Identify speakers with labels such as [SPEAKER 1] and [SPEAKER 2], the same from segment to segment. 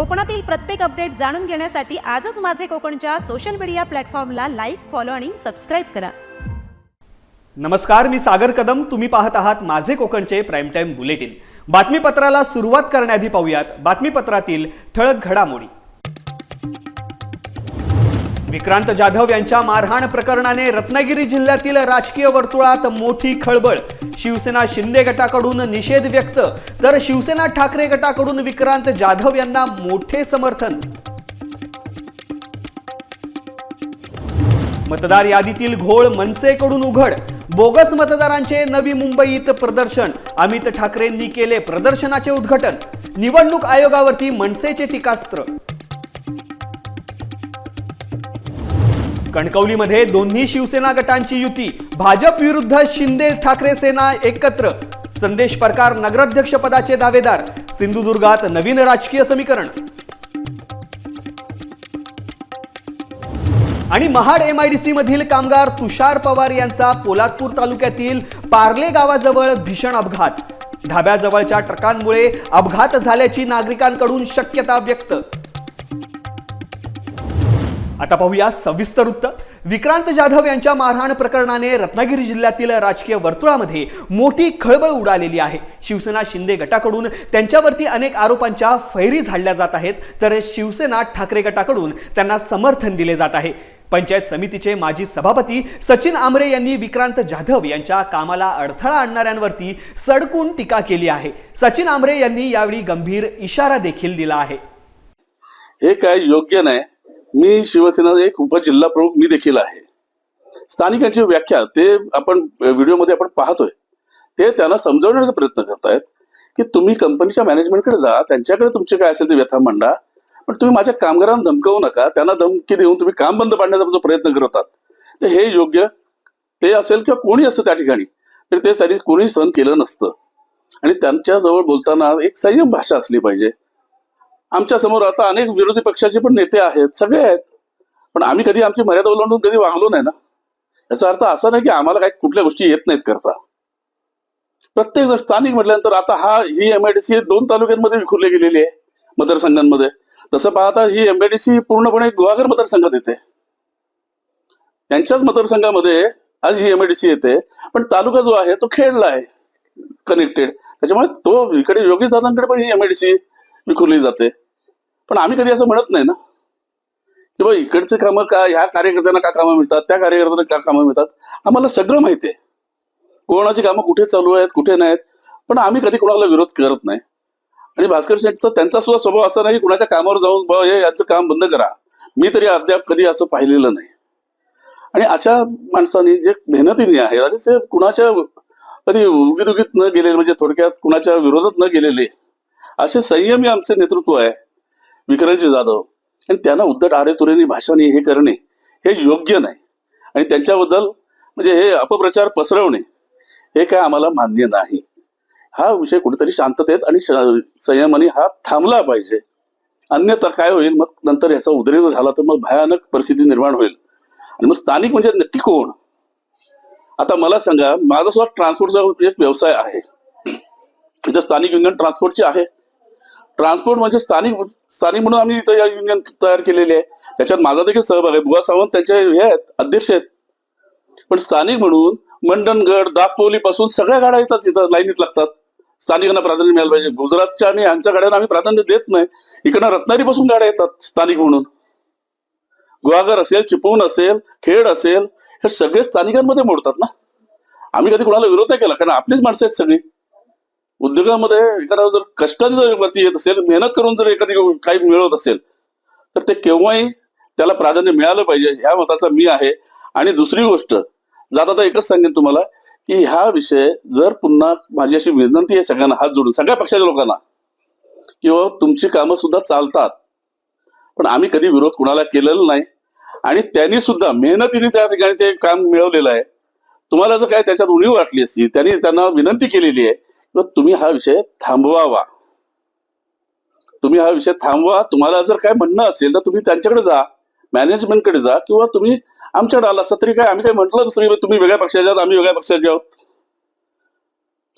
[SPEAKER 1] कोकणातील प्रत्येक अपडेट जाणून घेण्यासाठी आजच माझे कोकणच्या सोशल मीडिया प्लॅटफॉर्मला लाईक फॉलो आणि सबस्क्राईब करा.
[SPEAKER 2] नमस्कार मी सागर कदम. तुम्ही पाहत आहात माझे कोकणचे प्राईम टाईम बुलेटिन बातमीपत्राला सुरुवात करण्याआधी पाहूयात. बातमीपत्रातील ठळक घडामोडी. विक्रांत जाधव यांच्या मारहाण प्रकरणाने रत्नागिरी जिल्ह्यातील राजकीय वर्तुळात मोठी खळबळ. शिवसेना शिंदे गटाकडून निषेध व्यक्त. तर शिवसेना ठाकरे गटाकडून विक्रांत जाधव यांना मोठे समर्थन. मतदार यादीतील घोळ मनसेकडून उघड. बोगस मतदारांचे नवी मुंबईत प्रदर्शन. अमित ठाकरेंनी केले प्रदर्शनाचे उद्घाटन. निवडणूक आयोगावरती मनसेचे टीकास्त्र. कणकवलीमध्ये दोन्ही शिवसेना गटांची युती. भाजप विरुद्ध शिंदे ठाकरे सेना एकत्र. संदेश परकार नगराध्यक्ष पदाचे दावेदार. सिंधुदुर्गात नवीन राजकीय समीकरण. आणि महाड एमआयडीसी मधील कामगार तुषार पवार यांचा पोलादपूर तालुक्यातील पार्ले गावाजवळ भीषण अपघात. ढाब्याजवळच्या ट्रकांमुळे अपघात झाल्याची नागरिकांकडून शक्यता व्यक्त. आता पाहूया सविस्तर वृत्त विक्रांत जाधव यांच्या मारहाण प्रकरणाने रत्नागिरी जिल्ह्यातील राजकीय वर्तुळामध्ये मोठी खळबळ उडालेली आहे. शिवसेना शिंदे गटाकडून त्यांच्यावरती अनेक आरोपांच्या फैरी झाडल्या जात आहेत. तर शिवसेना ठाकरे गटाकडून त्यांना समर्थन दिले जात आहे. पंचायत समितीचे माजी सभापती सचिन आमरे यांनी विक्रांत जाधव यांच्या कामाला अडथळा आणणाऱ्यांवरती सडकून टीका केली आहे. सचिन आमरे यांनी यावेळी गंभीर इशारा देखील दिला आहे.
[SPEAKER 3] हे काय योग्य नाही. मी शिवसेना एक उपजिल्हा प्रमुख मी देखील आहे. स्थानिकांची व्याख्या ते आपण व्हिडिओमध्ये आपण पाहतोय. ते त्यांना समजवण्याचा प्रयत्न करतायत की तुम्ही कंपनीच्या मॅनेजमेंटकडे जा त्यांच्याकडे तुमचे काय असेल ते व्यथा मांडा पण तुम्ही माझ्या कामगारांना धमकवू नका त्यांना धमकी देऊन तुम्ही काम बंद पाडण्याचा जो प्रयत्न करतात तर हे योग्य ते असेल किंवा कोणी असतं त्या ठिकाणी तर ते त्यांनी कोणी सहन केलं नसतं. आणि त्यांच्याजवळ बोलताना एक संयम भाषा असली पाहिजे. आमच्यासमोर आता अनेक विरोधी पक्षाचे पण नेते आहेत सगळे आहेत. पण आम्ही कधी आमची मर्यादा ओलांडून कधी वागलो नाही ना? याचा अर्थ असा नाही की आम्हाला काही कुठल्या गोष्टी येत नाहीत करता. प्रत्येक जर स्थानिक म्हटल्यानंतर आता हा ही एमआयडीसी दोन तालुक्यांमध्ये विखुरली गेलेली आहे मतदारसंघांमध्ये. तसं पाहता ही एमआयडीसी पूर्णपणे गुहागर मतदारसंघात येते. त्यांच्याच मतदारसंघामध्ये आज ही एमआयडीसी येते पण तालुका जो आहे तो खेळला आहे कनेक्टेड त्याच्यामुळे तो इकडे योगेश दादांकडे पण ही एमआयडीसी विखुरली जाते. पण आम्ही कधी असं म्हणत नाही ना? की बा इकडचे कामं का ह्या कार्यकर्त्यांना का कामं मिळतात? त्या कार्यकर्त्यांना का कामं मिळतात? आम्हाला सगळं माहिती आहे. कोणाची कामं कुठे चालू आहेत कुठे नाहीत? पण आम्ही कधी कोणाला विरोध करत नाही. आणि भास्कर शेठचा त्यांचा सुद्धा स्वभाव असा नाही की कुणाच्या कामावर जाऊन बा हे यांचं काम बंद करा. मी तरी अद्याप कधी असं पाहिलेलं नाही. आणि अशा माणसांनी जे मेहनतीने आहे आणि ते कुणाच्या कधी उगीत न गेलेले म्हणजे थोडक्यात कुणाच्या विरोधात न गेलेले असे संयमी आमचे नेतृत्व आहे. विक्रमजी जाधव. आणि त्यांना उद्धट आरे तुरेने भाषाने हे करणे हे योग्य नाही. आणि त्यांच्याबद्दल म्हणजे हे अपप्रचार पसरवणे हे काय आम्हाला मान्य नाही. हा विषय कुठेतरी शांततेत आणि श- संयमाने हा थांबला पाहिजे. अन्यथा काय होईल? मग नंतर याचा उद्रेक झाला तर मग भयानक परिस्थिती निर्माण होईल. आणि मग स्थानिक म्हणजे नक्की कोण? आता मला सांगा माझा सुद्धा ट्रान्सपोर्टचा एक व्यवसाय आहे. इथं स्थानिक युनियन ट्रान्सपोर्टची आहे. ट्रान्सपोर्ट म्हणजे स्थानिक स्थानिक म्हणून आम्ही इथं या युनियन तयार केलेली आहे. त्याच्यात माझा देखील सहभाग आहे. बुवा सावंत त्यांचे हे आहेत अध्यक्ष आहेत. पण स्थानिक म्हणून मंडणगड दापोली पासून सगळ्या गाड्या येतात इथं लाईनीत लागतात. स्थानिकांना प्राधान्य मिळालं पाहिजे. गुजरातच्या आणि यांच्या गाड्यांना आम्ही प्राधान्य देत नाही. इकडनं रत्नागिरीपासून गाड्या येतात स्थानिक म्हणून. गुहागर असेल चिपळूण असेल खेड असेल हे सगळे स्थानिकांमध्ये मोडतात ना. आम्ही कधी कोणाला विरोध नाही केला कारण आपलीच माणसं आहेत सगळी. उद्योगामध्ये एखादा जर कष्टाने जर वरती येत असेल मेहनत करून जर एखादी काही मिळवत असेल तर ते केव्हाही त्याला प्राधान्य मिळालं पाहिजे ह्या मताचा मी आहे. आणि दुसरी गोष्ट जाता आता एकच सांगेन तुम्हाला की हा विषय जर पुन्हा माझी अशी विनंती आहे सगळ्यांना हात जोडून सगळ्या पक्षाच्या लोकांना किंवा हो, तुमची कामं सुद्धा चालतात पण आम्ही कधी विरोध कुणाला केलेला नाही. आणि त्यांनी सुद्धा मेहनतीने त्या ठिकाणी ते काम मिळवलेलं आहे. तुम्हाला जर काय त्याच्यात उणीव वाटली असती त्यांनी त्यांना विनंती केलेली आहे की तुम्ही हा विषय थांबवावा. तुम्ही हा विषय थांबवा. तुम्हाला जर काय म्हणणं असेल तर तुम्ही त्यांच्याकडे जा. मॅनेजमेंटकडे जा किंवा तुम्ही आमच्याकडे आला असता तरी काय आम्ही काय म्हटलं दुसरी तुम्ही वेगळ्या पक्षाचे आहात आम्ही वेगळ्या पक्षाचे आहोत.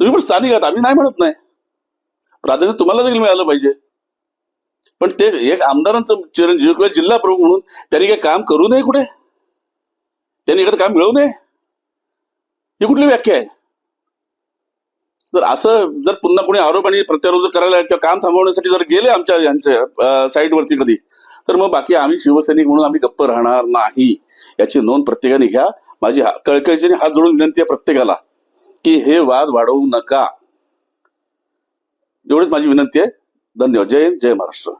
[SPEAKER 3] तुम्ही पण स्थानिक आहात आम्ही नाही म्हणत नाही. प्राधान्य तुम्हाला देखील मिळालं पाहिजे. पण ते एक आमदारांचं चिरंजीव किंवा जिल्हा प्रमुख म्हणून त्यांनी काही काम करू नये कुठे? त्यांनी एखादं काम मिळवू नये? ही कुठली व्याख्या आहे? जर असं जर पुन्हा कोणी आरोप आणि प्रत्यारोप जर करायला किंवा काम थांबवण्यासाठी जर गेले आमच्या यांच्या साईटवरती कधी तर मग बाकी आम्ही शिवसैनिक म्हणून आम्ही गप्प राहणार नाही. याची नोंद प्रत्येकाने घ्या. माझी हा- कळकळीची हात जोडून विनंती आहे प्रत्येकाला की हे वाद वाढवू नका. एवढीच माझी विनंती आहे. धन्यवाद. जय हिंद जय महाराष्ट्र.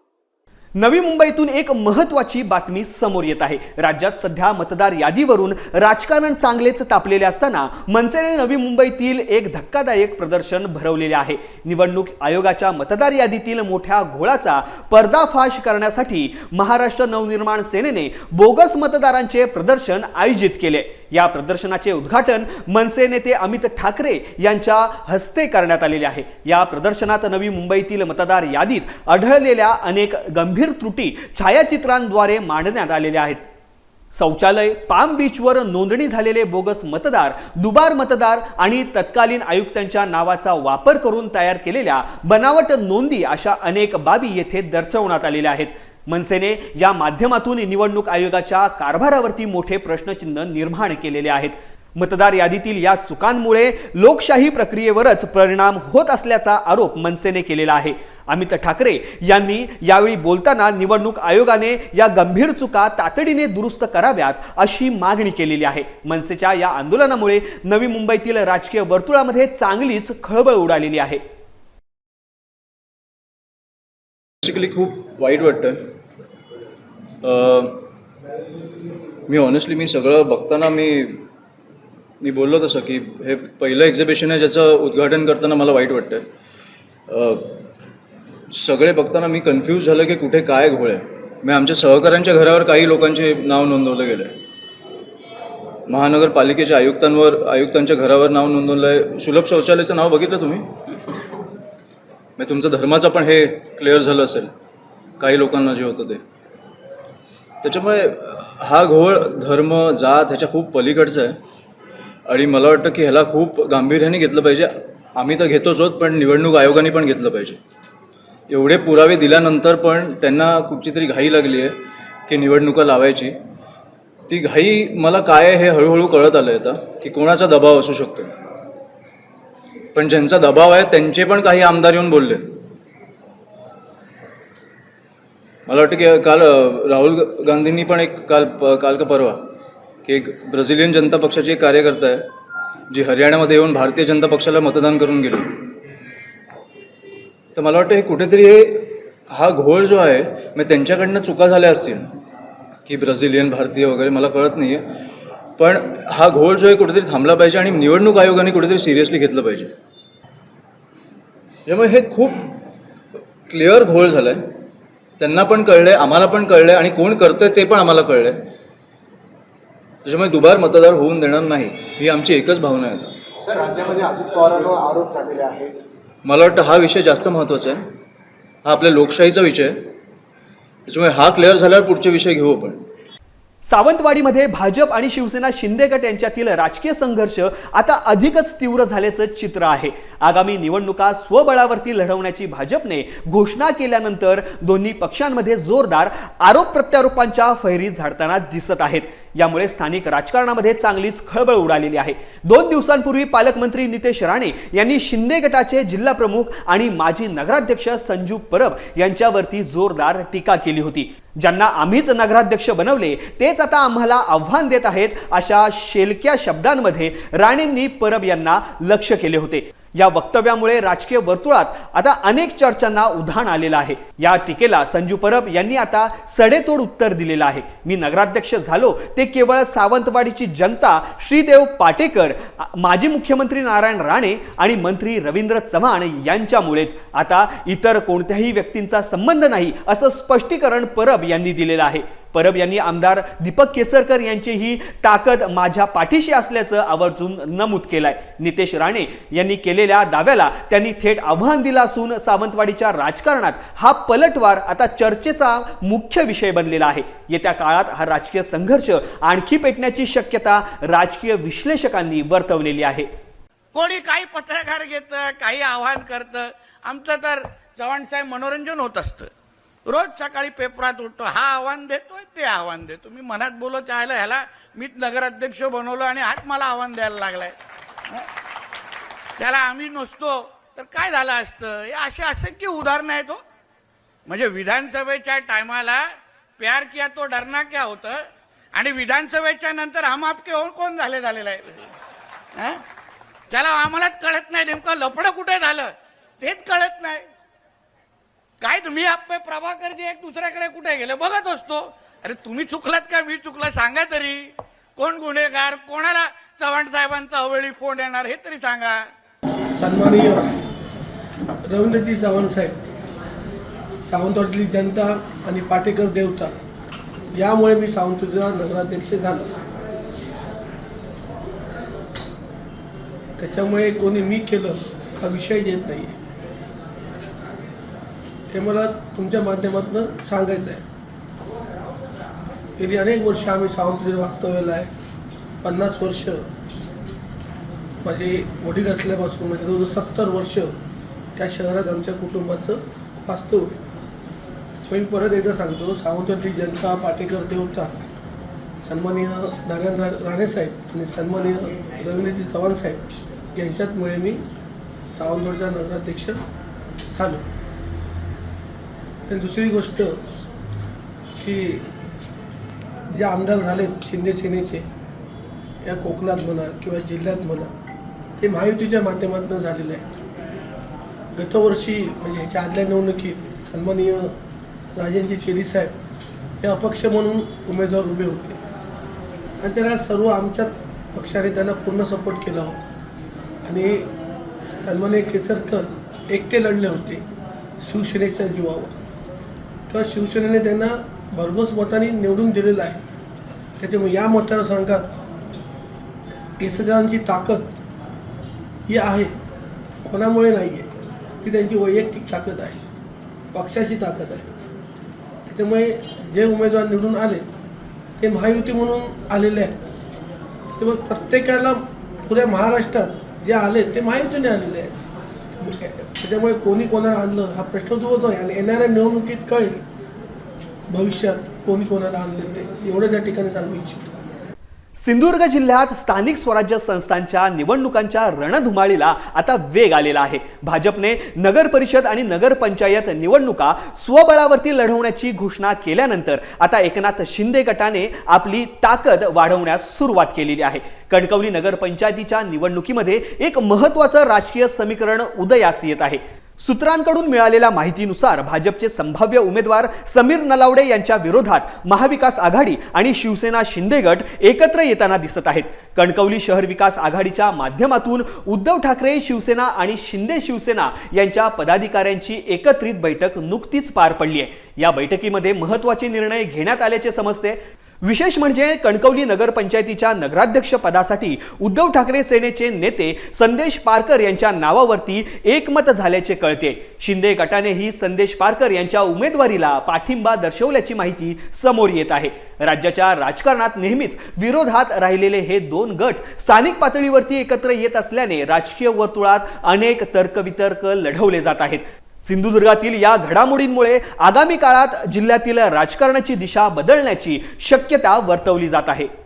[SPEAKER 2] नवी मुंबईतून एक महत्वाची बातमी समोर येत आहे. राज्यात सध्या मतदार यादीवरून राजकारण चांगलेच तापलेले असताना मनसेने नवी मुंबईतील एक धक्कादायक प्रदर्शन भरवलेले आहे. निवडणूक आयोगाच्या मतदार यादीतील मोठ्या घोळाचा पर्दाफाश करण्यासाठी महाराष्ट्र नवनिर्माण सेनेने बोगस मतदारांचे प्रदर्शन आयोजित केले. या प्रदर्शनाचे उद्घाटन मनसे नेते अमित ठाकरे यांच्या हस्ते करण्यात आलेले आहे. या प्रदर्शनात नवी मुंबईतील मतदार यादीत आढळलेल्या अनेक गंभीर त्रुटी छायाचित्रांद्वारे मांडण्यात आलेल्या आहेत. शौचालय पाम बीचवर नोंदणी झालेले बोगस मतदार दुबार मतदार आणि तत्कालीन आयुक्तांच्या नावाचा वापर करून तयार केलेल्या बनावट नोंदी अशा अनेक बाबी येथे दर्शवण्यात आलेल्या आहेत. मनसेने या माध्यमातून निवडणूक आयोगाच्या कारभारावरती मोठे प्रश्नचिन्ह निर्माण केलेले आहेत. मतदार यादीतील या चुकांमुळे लोकशाही प्रक्रियेवरच परिणाम होत असल्याचा आरोप मनसेने केलेला आहे. अमित ठाकरे यांनी यावेळी बोलताना निवडणूक आयोगाने या गंभीर चुका तातडीने दुरुस्त कराव्यात अशी मागणी केलेली आहे. मनसेच्या या आंदोलनामुळे नवी मुंबईतील राजकीय वर्तुळामध्ये चांगलीच खळबळ उडालेली आहे.
[SPEAKER 4] बेसिकली खूप वाईट वाटतं मी ऑनेस्टली मी सगळं बघताना मी मी बोललो तसं की हे पहिलं एक्झिबिशन आहे ज्याचं उद्घाटन करताना मला वाईट वाटतं सगळे बघताना मी कन्फ्यूज झालं की कुठे काय घोळ आहे. मी आमच्या सहकाऱ्यांच्या घरावर काही लोकांचे नाव नोंदवलं गेलं आहे महानगरपालिकेच्या आयुक्तांवर आयुक्तांच्या घरावर नाव नोंदवलं आहे सुलभ शौचालयाचं नाव बघितलं तुम्ही? मग तुमचं धर्माचं पण हे क्लिअर झालं असेल. काही लोकांना जे होतं ते. त्याच्यामुळे हा घोळ धर्म जात ह्याच्या खूप पलीकडचा आहे. आणि मला वाटतं की ह्याला खूप गांभीर्याने घेतलं पाहिजे. आम्ही तर घेतोच आहोत पण निवडणूक आयोगाने पण घेतलं पाहिजे. एवढे पुरावे दिल्यानंतर पण त्यांना कुठची तरी घाई लागली आहे की निवडणुका लावायची. ती घाई मला काय आहे हे हळूहळू कळत आलं आता की कोणाचा दबाव असू शकतो. पण ज्यांचा दबाव आहे त्यांचे पण काही आमदार येऊन बोलले. मला वाटतं की काल राहुल गांधींनी पण एक काल प- काल का परवा की एक ब्राझिलियन जनता पक्षाचे एक कार्यकर्ता आहे जी हरियाणामध्ये येऊन भारतीय जनता पक्षाला मतदान करून गेली. तर मला वाटतं हे कुठेतरी हे हा घोळ जो आहे मग त्यांच्याकडनं चुका झाल्या असतील की ब्राझिलियन भारतीय वगैरे मला कळत नाही आहे पण हा घोळ जो आहे कुठेतरी थांबला पाहिजे आणि निवडणूक आयोगाने कुठेतरी सिरियसली घेतलं पाहिजे. त्यामुळे हे खूप क्लिअर घोळ झालं आहे त्यांना पण कळलं आहे आम्हाला पण कळलं आहे आणि कोण करतं ते पण आम्हाला कळलं आहे त्याच्यामुळे दुबार मतदार होऊन देणार नाही ही आमची एकच भावना आहे.
[SPEAKER 5] सर राज्यामध्ये अजित पवारांवर आरोप झालेले आहेत.
[SPEAKER 4] मला वाटतं हा विषय जास्त महत्त्वाचा आहे. हा आपल्या लोकशाहीचा विषय आहे. त्याच्यामुळे हा क्लिअर झाल्यावर पुढचे विषय घेऊ आपण.
[SPEAKER 2] सावंतवाडीमध्ये भाजप आणि शिवसेना शिंदे गट यांच्यातील राजकीय संघर्ष आता अधिकच तीव्र झाल्याचं चित्र आहे. आगामी निवडणुका स्वबळावरती लढवण्याची भाजपने घोषणा केल्यानंतर दोन्ही पक्षांमध्ये जोरदार आरोप प्रत्यारोपांच्या फैरी झाडताना दिसत आहेत. यामुळे स्थानिक राजकारणामध्ये चांगलीच खळबळ उडालेली आहे. दोन दिवसांपूर्वी पालकमंत्री नितेश राणे यांनी शिंदे गटाचे जिल्हा प्रमुख आणि माजी नगराध्यक्ष संजू परब यांच्यावरती जोरदार टीका केली होती. ज्यांना आम्हीच नगराध्यक्ष बनवले तेच आता आम्हाला आव्हान देत आहेत अशा शेलक्या शब्दांमध्ये राणेंनी परब यांना लक्ष केले होते. या वक्तव्यामुळे राजकीय वर्तुळात आता अनेक चर्चांना उधाण आलेलं आहे. या टीकेला संजू परब यांनी आता सडेतोड उत्तर दिलेलं आहे. मी नगराध्यक्ष झालो ते केवळ सावंतवाडीची जनता श्रीदेव पाटेकर माजी मुख्यमंत्री नारायण राणे आणि मंत्री रवींद्र चव्हाण यांच्यामुळेच. आता इतर कोणत्याही व्यक्तींचा संबंध नाही असं स्पष्टीकरण परब यांनी दिलेलं आहे. परब यांनी आमदार दीपक केसरकर यांची ही ताकद माझ्या पाठीशी असल्याचं आवर्जून नमूद केलंय. नितेश राणे यांनी केलेल्या दाव्याला त्यांनी थेट आव्हान दिलं असून सावंतवाडीच्या राजकारणात हा पलटवार आता चर्चेचा मुख्य विषय बनलेला आहे. येत्या काळात हा राजकीय संघर्ष आणखी पेटण्याची शक्यता राजकीय विश्लेषकांनी वर्तवलेली आहे.
[SPEAKER 6] कोणी काही पत्रकार घेतं काही आव्हान करतं आमचं तर चव्हाण साहेब मनोरंजन होत असतं. रोज सकाळी पेपरात उठतो हा आव्हान देतोय ते आव्हान देतो. मी मनात बोलत आहे ह्याला मीच नगराध्यक्ष बनवलो आणि हाच मला आव्हान द्यायला लागलाय. त्याला आम्ही नसतो तर काय झालं असतं? हे असे असंख्य उदाहरणं आहेत हो. म्हणजे विधानसभेच्या टायमाला प्यार किया तो डरना क्या होतं? आणि विधानसभेच्या नंतर हम आपके होऊन कोण झाले झालेलं आहे? त्याला आम्हालाच कळत नाही नेमकं लफडं कुठे झालं? तेच कळत नाही. मी तुम्ही प्रभाकर प्रभाकरजी एक दुसऱ्याकडे कुठे गेले? बघत असतो. अरे तुम्ही चुकलात का? मी चुकला सांगा तरी. कोण गुन्हेगार? कोणाला चव्हाण साहेबांचा अवेळी फोन येणार हे तरी सांगा.
[SPEAKER 7] सन्माननीय रवींद्रजी सावंत साहेब सावंतवाडीतली जनता आणि पाटेकर देवता यामुळे मी सावंतवाडीचा नगराध्यक्ष झालो. त्याच्यामुळे कोणी मी केलं हा विषय येत नाही आहे हे मला तुमच्या माध्यमातून सांगायचं आहे गेली अनेक वर्ष आम्ही सावंतवाडी वास्तव्याला आहे. पन्नास वर्ष माझे वडील असल्यापासून म्हणजे जवळजवळ सत्तर वर्ष त्या शहरात आमच्या कुटुंबाचं वास्तव आहे. मी परत एकदा सांगतो सावंतवाडी जनता पाटेकर देवता सन्माननीय नारायण राणेसाहेब आणि सन्माननीय रवींद्रजी चव्हाण साहेब यांच्याचमुळे मी सावंतवाडीचा नगराध्यक्ष झालो. आणि दुसरी गोष्ट की जे आमदार झालेत शिंदे सेनेचे या कोकणात म्हणा किंवा जिल्ह्यात म्हणा ते महायुतीच्या माध्यमातून झालेले आहेत. गतवर्षी म्हणजे ह्याच्या आदल्या निवडणुकीत सन्माननीय राजेंद्र चेरीसाहेब हे अपक्ष म्हणून उमेदवार उभे होते. आणि त्याला सर्व आमच्याच पक्षाने त्यांना पूर्ण सपोर्ट केला होता. आणि सन्माननीय केसरकर एकटे लढले होते शिवसेनेच्या जीवावर. तेव्हा शिवसेनेने त्यांना भरघोस मताने निवडून दिलेलं आहे. त्याच्यामुळे या मतदारसंघात केसरकरांची ताकद ही आहे. कोणामुळे नाही आहे ती त्यांची वैयक्तिक ताकद आहे. पक्षाची ताकद आहे. त्याच्यामुळे जे उमेदवार निवडून आले ते महायुती म्हणून आलेले आहेत. त्यामुळे प्रत्येकाला पुऱ्या महाराष्ट्रात जे आले ते महायुतीने आलेले आहेत. त्याच्यामुळे कोणी कोणाला आणलं हा प्रश्न तो होतो आणि येणाऱ्या निवडणुकीत कळेल भविष्यात कोणी कोणाला आणले ते. एवढं त्या ठिकाणी सांगू इच्छितो.
[SPEAKER 2] सिंधुदुर्ग जिल्ह्यात स्थानिक स्वराज्य संस्थांच्या निवडणुकांच्या रणधुमाळीला आता वेग आलेला आहे. भाजपने नगर परिषद आणि नगरपंचायत निवडणुका स्वबळावरती लढवण्याची घोषणा केल्यानंतर आता एकनाथ शिंदे गटाने आपली ताकद वाढवण्यास सुरुवात केलेली आहे. कणकवली नगरपंचायतीच्या निवडणुकीमध्ये एक महत्वाचं राजकीय समीकरण उदयास येत आहे. सूत्रांकडून मिळालेल्या माहितीनुसार भाजपचे संभाव्य उमेदवार समीर नलावडे यांच्या विरोधात महाविकास आघाडी आणि शिवसेना शिंदे गट एकत्र येताना दिसत आहेत. कणकवली शहर विकास आघाडीच्या माध्यमातून उद्धव ठाकरे शिवसेना आणि शिंदे शिवसेना यांच्या पदाधिकाऱ्यांची एकत्रित बैठक नुकतीच पार पडली आहे. या बैठकीमध्ये महत्त्वाचे निर्णय घेण्यात आल्याचे समजते. विशेष म्हणजे कणकवली नगरपंचायतीच्या नगराध्यक्ष पदासाठी उद्धव ठाकरे सेनेचे नेते संदेश पारकर यांच्या नावावरती एकमत झाल्याचे कळते. शिंदे गटानेही संदेश पारकर यांच्या उमेदवारीला पाठिंबा दर्शवल्याची माहिती समोर येत आहे. राज्याच्या राजकारणात नेहमीच विरोधात राहिलेले हे दोन गट स्थानिक पातळीवरती एकत्र येत असल्याने राजकीय वर्तुळात अनेक तर्कवितर्क लढवले जात आहेत. सिंधुदुर्गातील या घडामोडींमुळे आगामी काळात जिल्ह्यातील राजकारणाची दिशा बदलण्याची शक्यता वर्तवली जात आहे.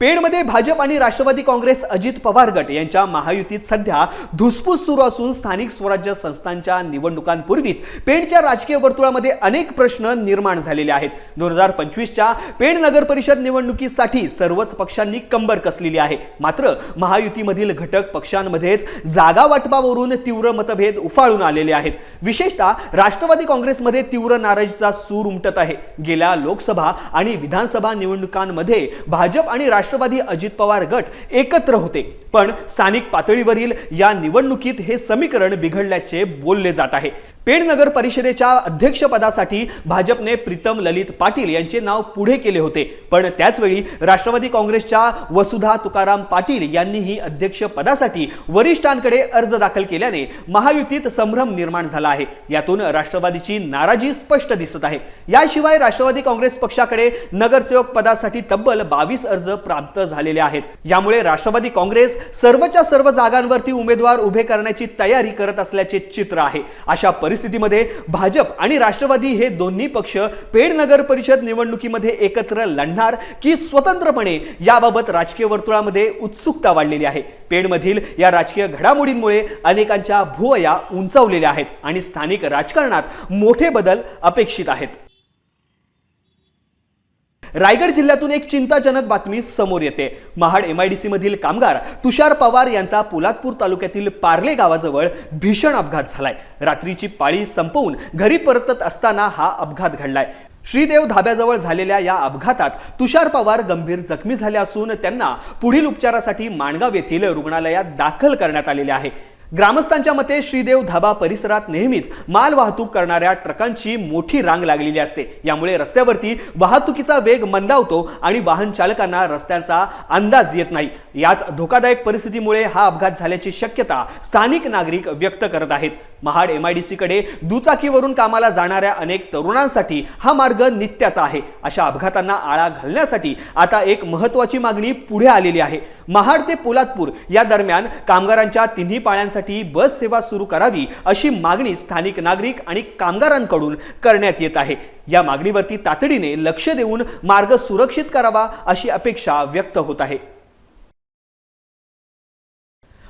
[SPEAKER 2] पेणमध्ये भाजप आणि राष्ट्रवादी काँग्रेस अजित पवार गट यांच्या महायुतीत सध्या धुसफूस सुरू असून स्थानिक स्वराज्य संस्थांच्या निवडणुकांपूर्वीच पेणच्या राजकीय वर्तुळामध्ये अनेक प्रश्न निर्माण झालेले आहेत. दोन हजार पंचवीसच्या पेण नगर परिषद निवडणुकीसाठी सर्वच पक्षांनी कंबर कसलेली आहे. मात्र महायुतीमधील घटक पक्षांमध्येच जागा वाटपावरून तीव्र मतभेद उफाळून आलेले आहेत. विशेषतः राष्ट्रवादी काँग्रेसमध्ये तीव्र नाराजीचा सूर उमटत आहे. गेल्या लोकसभा आणि विधानसभा निवडणुकांमध्ये भाजप आणि राष्ट्र राष्ट्रवादी अजित पवार गट एकत्र होते. पण स्थानिक पातळीवरील या निवडणुकीत हे समीकरण बिघडल्याचे बोलले जात आहे. पेण नगर परिषदेच्या अध्यक्षपदासाठी भाजपने प्रीतम ललित पाटील यांचे नाव पुढे केले होते. पण त्याचवेळी राष्ट्रवादी काँग्रेसच्या वसुधा तुकाराम पाटील यांनीही अध्यक्ष पदासाठी वरिष्ठांकडे अर्ज दाखल केल्याने महायुतीत संभ्रम निर्माण झाला आहे. यातून राष्ट्रवादीची नाराजी स्पष्ट दिसत आहे. याशिवाय राष्ट्रवादी काँग्रेस पक्षाकडे नगरसेवक पदासाठी तब्बल बावीस अर्ज प्राप्त झालेले आहेत. यामुळे राष्ट्रवादी काँग्रेस सर्वच्या सर्व जागांवरती उमेदवार उभे करण्याची तयारी करत असल्याचे चित्र आहे. अशा परिस्थिती परिस्थितीमध्ये भाजप आणि राष्ट्रवादी हे दोन्ही पक्ष पेड नगर परिषद निवडणुकीमध्ये एकत्र लढणार की स्वतंत्रपणे याबाबत राजकीय वर्तुळामध्ये उत्सुकता वाढलेली आहे. पेडमधील या राजकीय घडामोडींमुळे अनेकांच्या भुवया उंचावलेल्या आहेत आणि स्थानिक राजकारणात मोठे बदल अपेक्षित आहेत. रायगड जिल्ह्यातून एक चिंताजनक बातमी समोर येते. महाड एमआयडीसी मधील कामगार तुषार पवार यांचा पोलादपूर तालुक्यातील पार्ले गावाजवळ भीषण अपघात झालाय. रात्रीची पाळी संपवून घरी परतत असताना हा अपघात घडलाय. श्रीदेव धाब्याजवळ झालेल्या या अपघातात तुषार पवार गंभीर जखमी झाले असून त्यांना पुढील उपचारासाठी माणगाव येथील रुग्णालयात दाखल करण्यात आलेले आहे. ग्रामस्थांच्या मते श्रीदेव धाबा परिसरात नेहमीच माल वाहतूक करणाऱ्या ट्रकांची मोठी रांग लागलेली असते. यामुळे रस्त्यावरती वाहतुकीचा वेग मंदावतो आणि वाहन चालकांना रस्त्यांचा अंदाज येत नाही. याच धोकादायक परिस्थितीमुळे हा अपघात झाल्याची शक्यता स्थानिक नागरिक व्यक्त करत आहेत. महाड एमआयडीसी कडे दुचाकीवरून कामाला जाणाऱ्या अनेक तरुणांसाठी हा मार्ग नित्याचा आहे. अशा अपघातांना आळा घालण्यासाठी आता एक महत्वाची मागणी पुढे आलेली आहे. महाड ते पोलादपूर या दरम्यान कामगारांच्या तिन्ही पाळ्यांसाठी बस सेवा सुरू करावी अशी मागणी स्थानिक नागरिक आणि कामगारांकडून करण्यात येत आहे. या मागणीवरती तातडीने लक्ष देऊन मार्ग सुरक्षित करावा अशी अपेक्षा व्यक्त होत आहे.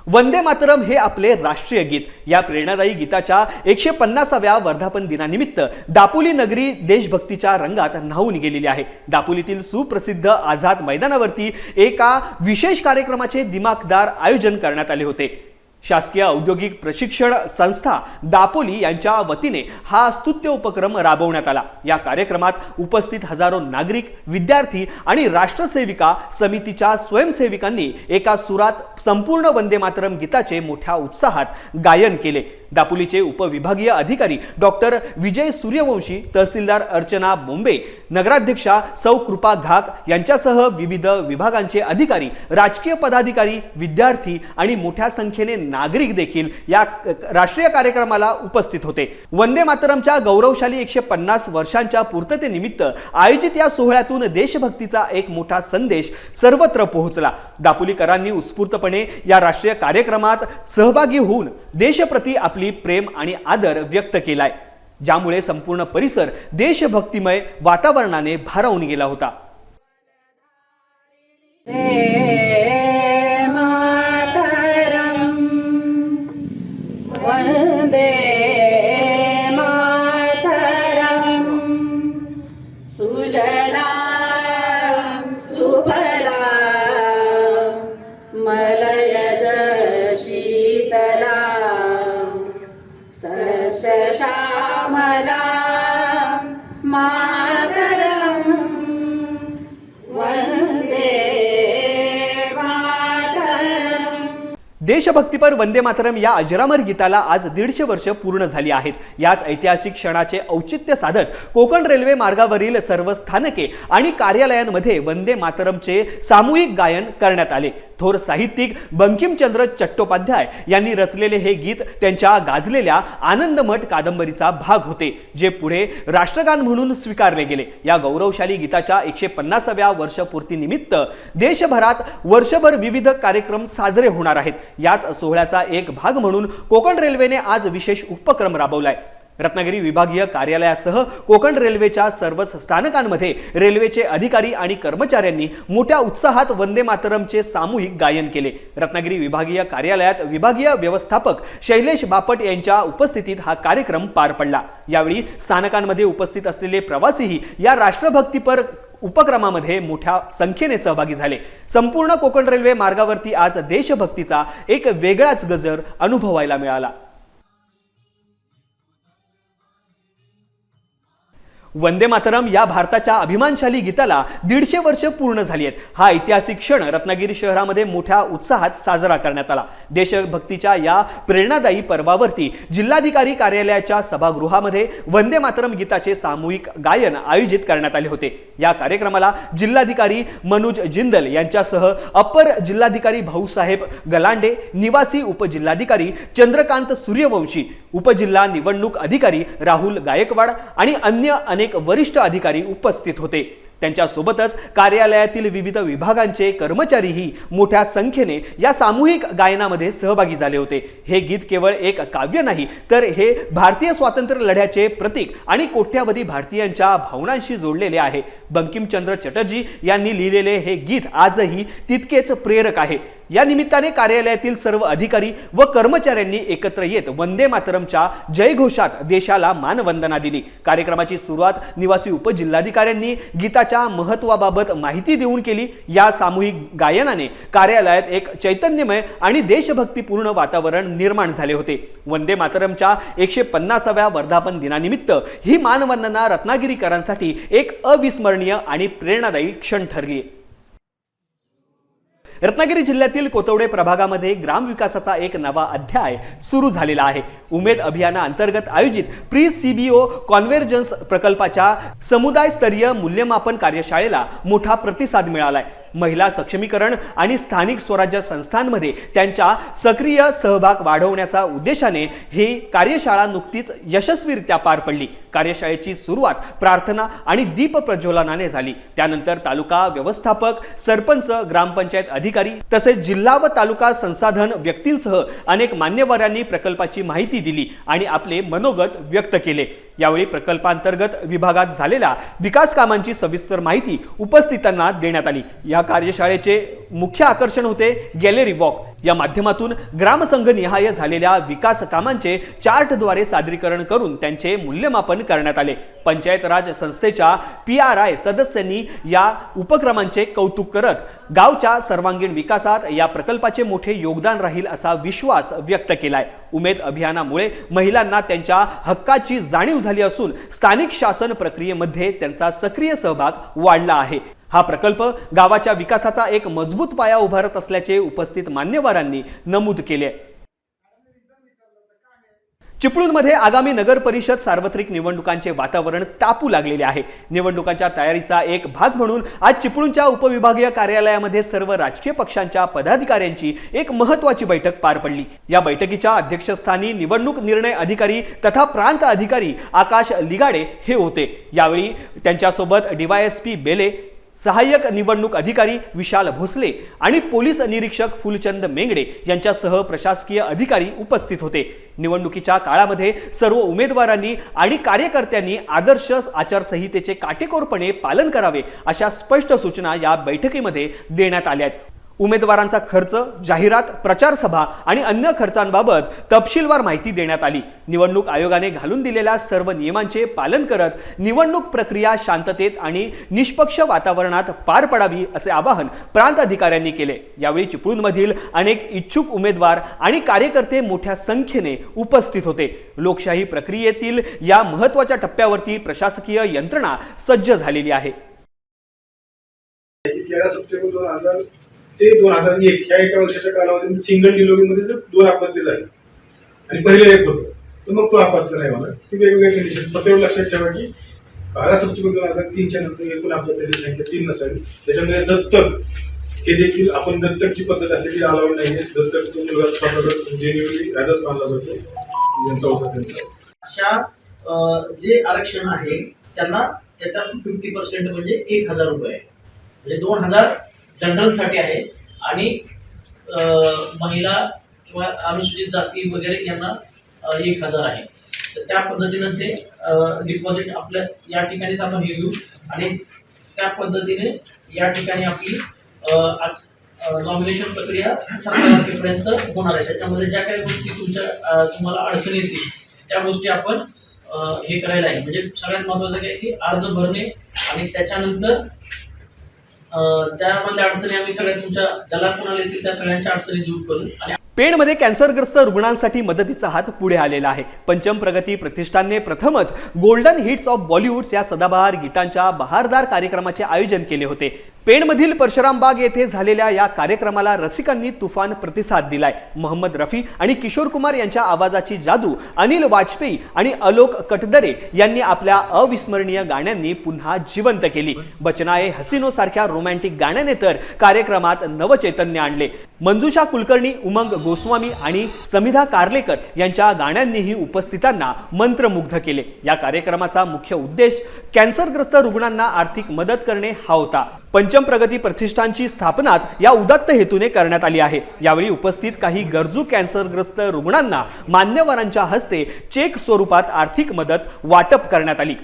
[SPEAKER 2] वंदे मातरम हे आपले राष्ट्रीय गीत. या प्रेरणादायी गीताच्या एकशे पन्नासाव्या वर्धापन दिनानिमित्त दापोली नगरी देशभक्तीच्या रंगात न्हावून गेलेली आहे. दापोलीतील सुप्रसिद्ध आझाद मैदानावरती एका विशेष कार्यक्रमाचे दिमाखदार आयोजन करण्यात आले होते. शासकीय औद्योगिक प्रशिक्षण संस्था दापोली यांच्या वतीने हा स्तुत्य उपक्रम राबवण्यात आला. या कार्यक्रमात उपस्थित हजारो नागरिक विद्यार्थी आणि राष्ट्रसेविका समितीच्या स्वयंसेविकांनी एका सुरात संपूर्ण वंदे मातरम गीताचे मोठ्या उत्साहात गायन केले. दापोलीचे उपविभागीय अधिकारी डॉक्टर विजय सूर्यवंशी तहसीलदार अर्चना बोंबे नगराध्यक्षा सौ कृपा घाक यांच्यासह विविध विभागांचे अधिकारी राजकीय पदाधिकारी विद्यार्थी आणि मोठ्या संख्येने नागरिक देखील या राष्ट्रीय कार्यक्रमाला उपस्थित होते. वंदे मातरमच्या गौरवशाली एकशे पन्नास वर्षांच्या पूर्ततेनिमित्त आयोजित या सोहळ्यातून देशभक्तीचा एक मोठा संदेश सर्वत्र पोहोचला. दापोलीकरांनी उत्स्फूर्तपणे या राष्ट्रीय कार्यक्रमात सहभागी होऊन देशप्रती आपली प्रेम आणि आदर व्यक्त केलाय ज्यामुळे संपूर्ण परिसर देशभक्तिमय वातावरणाने भारावून गेला होता.
[SPEAKER 8] वंदे de
[SPEAKER 2] देशभक्तीपर वंदे मातरम या अजरामर गीताला आज दीडशे वर्ष पूर्ण झाली आहेत. याच ऐतिहासिक क्षणाचे औचित्य साधत कोकण रेल्वे मार्गावरील सर्व स्थानके आणि कार्यालयांमध्ये वंदे मातरमचे सामूहिक गायन करण्यात आले. थोर साहित्यिक बंकिमचंद्र चट्टोपाध्याय यांनी रचलेले हे गीत त्यांच्या गाजलेल्या आनंदमठ कादंबरीचा भाग होते जे पुढे राष्ट्रगान म्हणून स्वीकारले गेले. या गौरवशाली गीताच्या एकशे पन्नासाव्या वर्षपूर्तीनिमित्त देशभरात वर्षभर विविध कार्यक्रम साजरे होणार आहेत. याच सोहळ्याचा एक भाग म्हणून कोकण रेल्वेने आज विशेष उपक्रम राबवलाय. रत्नागिरी विभागीय कार्यालयासह कोकण रेल्वेच्या सर्वच स्थानकांमध्ये रेल्वेचे अधिकारी आणि कर्मचाऱ्यांनी मोठ्या उत्साहात वंदे मातरमचे सामूहिक गायन केले. रत्नागिरी विभागीय कार्यालयात विभागीय व्यवस्थापक शैलेश बापट यांच्या उपस्थितीत हा कार्यक्रम पार पडला. यावेळी स्थानकांमध्ये उपस्थित असलेले प्रवासीही या राष्ट्रभक्तीपर उपक्रमामध्ये मोठ्या संख्येने सहभागी झाले. संपूर्ण कोकण रेल्वे मार्गावरती आज देशभक्तीचा एक वेगळाच गजर अनुभवायला मिळाला. वंदे मातरम या भारताच्या अभिमानशाली गीताला दीडशे वर्ष पूर्ण झाली आहेत. हा ऐतिहासिक क्षण रत्नागिरी शहरामध्ये मोठ्या उत्साहात साजरा करण्यात आला. देशभक्तीच्या या प्रेरणादायी पर्वावरती जिल्हाधिकारी कार्यालयाच्या सभागृहामध्ये वंदे मातरम गीताचे सामूहिक गायन आयोजित करण्यात आले होते. या कार्यक्रमाला जिल्हाधिकारी मनोज जिंदल यांच्यासह अप्पर जिल्हाधिकारी भाऊसाहेब गलांडे निवासी उपजिल्हाधिकारी चंद्रकांत सूर्यवंशी उपजिल्हा निवडणूक अधिकारी राहुल गायकवाड आणि अन्य अनेक वरिष्ठ अधिकारी उपस्थित होते. त्यांच्यासोबतच कार्यालयातील विविध विभागांचे कर्मचारीही मोठ्या संख्येने या सामूहिक गायनामध्ये सहभागी झाले होते. हे गीत केवळ एक काव्य नाही तर हे भारतीय स्वातंत्र्य लढ्याचे प्रतीक आणि कोट्यावधी भारतीयांच्या भावनांशी जोडलेले आहे. बंकिमचंद्र चटर्जी यांनी लिहिलेले हे गीत आजही तितकेच प्रेरक आहे. या निमित्ताने कार्यालयातील सर्व अधिकारी व कर्मचाऱ्यांनी एकत्र येत वंदे मातरमच्या जयघोषात देशाला मानवंदना दिली. कार्यक्रमाची सुरुवात निवासी उपजिल्हाधिकाऱ्यांनी गीताच्या महत्वाबाबत माहिती देऊन केली. या सामूहिक गायनाने कार्यालयात एक चैतन्यमय आणि देशभक्तीपूर्ण वातावरण निर्माण झाले होते. वंदे मातरमच्या एकशे पन्नासाव्या वर्धापन दिनानिमित्त ही मानवंदना रत्नागिरीकरांसाठी एक अविस्मरणीय आणि प्रेरणादायी क्षण ठरली. रत्नागिरी जिल्ह्यातील कोतवडे प्रभागामध्ये ग्रामविकासाचा एक नवा अध्याय सुरू झालेला आहे. उमेद अभियानाअंतर्गत आयोजित प्री सीबीओ कॉन्व्हर्जन्स प्रकल्पाच्या समुदाय स्तरीय मूल्यमापन कार्यशाळेला मोठा प्रतिसाद मिळालाय. महिला सक्षमीकरण आणि स्थानिक स्वराज्य संस्थांमध्ये त्यांच्या सक्रिय सहभाग वाढवण्याच्या उद्देशाने ही कार्यशाळा नुकतीच यशस्वीरित्या पार पडली. कार्यशाळेची सुरुवात प्रार्थना आणि दीप प्रज्वलनाने झाली. त्यानंतर तालुका व्यवस्थापक सरपंच ग्रामपंचायत अधिकारी तसेच जिल्हा व तालुका संसाधन व्यक्तींसह अनेक मान्यवरांनी प्रकल्पाची माहिती दिली आणि आपले मनोगत व्यक्त केले. यावेळी प्रकल्पांतर्गत विभागात झालेल्या विकास कामांची सविस्तर माहिती उपस्थितांना देण्यात आली. या कार्यशाळेचे मुख्य आकर्षण होते गॅलरी वॉक. या माध्यमातून ग्रामसंघनिहाय झालेल्या विकास कामांचे चार्टद्वारे सादरीकरण करून त्यांचे मूल्यमापन करण्यात आले. पंचायत राज संस्थेच्या पी आर आय सदस्यांनी या उपक्रमांचे कौतुक करत गावच्या सर्वांगीण विकासात या प्रकल्पाचे मोठे योगदान राहील असा विश्वास व्यक्त केलाय. उमेद अभियानामुळे महिलांना त्यांच्या हक्काची जाणीव झाली असून स्थानिक शासन प्रक्रियेमध्ये त्यांचा सक्रिय सहभाग वाढला आहे. हा प्रकल्प गावाच्या विकासाचा एक मजबूत पाया उभारत असल्याचे उपस्थित मान्यवरांनी नमूद केले. चिपळूणमध्ये आगामी नगर परिषद सार्वत्रिक निवडणुकांचे वातावरण तापू लागलेले आहे. निवडणुकांच्या तयारीचा एक भाग म्हणून आज चिपळूणच्या उपविभागीय कार्यालयामध्ये सर्व राजकीय पक्षांच्या पदाधिकाऱ्यांची एक महत्वाची बैठक पार पडली. या बैठकीच्या अध्यक्षस्थानी निवडणूक निर्णय अधिकारी तथा प्रांत अधिकारी आकाश लिगाडे हे होते. यावेळी त्यांच्यासोबत डीवायएसपी बेले सहाय्यक निवडणूक अधिकारी विशाल भोसले आणि पोलीस निरीक्षक फुलचंद मेंगडे यांच्यासह प्रशासकीय अधिकारी उपस्थित होते. निवडणुकीच्या काळामध्ये सर्व उमेदवारांनी आणि कार्यकर्त्यांनी आदर्श आचारसंहितेचे काटेकोरपणे पालन करावे अशा स्पष्ट सूचना या बैठकीमध्ये देण्यात आल्या आहेत. उमेदवारांचा खर्च जाहिरात प्रचार सभा आणि अन्य खर्चांबाबत तपशीलवार माहिती देण्यात आली. निवडणूक आयोगाने घालून दिलेल्या सर्व नियमांचे पालन करत निवडणूक प्रक्रिया शांततेत आणि निष्पक्ष वातावरणात पार पडावी असे आवाहन प्रांत अधिकाऱ्यांनी केले. यावेळी चिपळूणमधील अनेक इच्छुक उमेदवार आणि कार्यकर्ते मोठ्या संख्येने उपस्थित होते. लोकशाही प्रक्रियेतील या महत्त्वाच्या टप्प्यावरती प्रशासकीय यंत्रणा सज्ज झालेली आहे.
[SPEAKER 9] तेरा सप्टेंबर दोन हजार ते दोन हजार एक ह्या एका वर्षाच्या कालावधीत सिंगल डिलिव्हरीमध्ये जर दोन अपत्य झाले आणि पहिलं एक होतं तर मग तो अपत्य नाही होणार. ती वेगवेगळ्या कंडिशन फक्त एवढं लक्षात ठेवा की बारा सप्टेंबर दोन हजार तीनच्या नंतर एकूण अपत्याची संख्या तीन नसावी. त्याच्यामध्ये दत्तक हे देखील आपण दत्तकची पद्धत असते ती अलाउड नाही आहे दत्तक तो मुलगा स्वतःचा जेन्युअली ॲजच मानला जातो ज्यांचा होता त्यांचा.
[SPEAKER 10] अशा जे आरक्षण आहे त्यांना त्याच्या फिफ्टी पर्सेंट म्हणजे एक हजार रुपये आहे. म्हणजे दोन हजार जनरलसाठी आहे. आणि महिला किंवा अनुसूचित जाती वगैरे यांना एक हजार आहे. तर त्या पद्धतीनं ते डिपॉझिट आपल्या या ठिकाणीच आपण हे घेऊ. आणि त्या पद्धतीने या ठिकाणी आपली नॉमिनेशन प्रक्रिया सतरा तारखेपर्यंत होणार आहे. त्याच्यामध्ये ज्या काही गोष्टी तुमच्या तुम्हाला अडचण येतील त्या गोष्टी आपण हे करायला आहे. म्हणजे सगळ्यात महत्वाचं काय की अर्ज भरणे आणि त्याच्यानंतर त्यामध्ये अडचणी आम्ही सगळ्या तुमच्या ज्याला कोणाला येतील त्या सगळ्यांच्या अडचणी दूर करू आणि
[SPEAKER 2] पेणमध्ये कॅन्सरग्रस्त रुग्णांसाठी मदतीचा हात पुढे आलेला आहे. पंचम प्रगती प्रतिष्ठानने प्रथमच गोल्डन हिट्स ऑफ बॉलिवूड्स या सदाबहार गीतांच्या बहारदार कार्यक्रमाचे आयोजन केले होते. पेणमधील परशुरामबाग येथे झालेल्या या कार्यक्रमाला रसिकांनी तुफान प्रतिसाद दिलाय. मोहम्मद रफी आणि किशोर कुमार यांच्या आवाजाची जादू अनिल वाजपेयी आणि अलोक कटदरे यांनी आपल्या अविस्मरणीय गाण्यांनी पुन्हा जिवंत केली. बचनाये हसिनो सारख्या रोमॅन्टिक गाण्याने तर कार्यक्रमात नवचैतन्य आणले. मंजुषा कुलकर्णी उमंग गोस्वामी आणि समिधा कार्लेकर यांच्या गाण्यांनीही उपस्थितांना मंत्रमुग्ध केले. या कार्यक्रमाचा मुख्य उद्देश कॅन्सरग्रस्त रुग्णांना आर्थिक मदत करणे हा होता. पंचम प्रगती प्रतिष्ठानची स्थापनाच या उदात्त हेतूने करण्यात आली आहे. यावेळी उपस्थित काही गरजू कॅन्सरग्रस्त रुग्णांना मान्यवरांच्या हस्ते चेक स्वरूपात आर्थिक मदत वाटप करण्यात आली.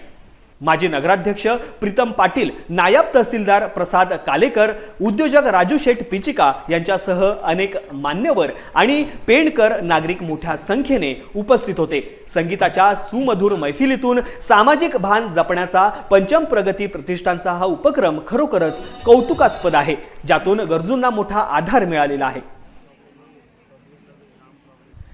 [SPEAKER 2] माजी नगराध्यक्ष प्रीतम पाटील नायब तहसीलदार प्रसाद कालेकर उद्योजक राजू शेठ पिचिका यांच्यासह अनेक मान्यवर आणि पेणकर नागरिक मोठ्या संख्येने उपस्थित होते. संगीताच्या सुमधुर मैफिलीतून सामाजिक भान जपण्याचा पंचम प्रगती प्रतिष्ठानचा हा उपक्रम खरोखरच कौतुकास्पद आहे ज्यातून गरजूंना मोठा आधार मिळालेला आहे.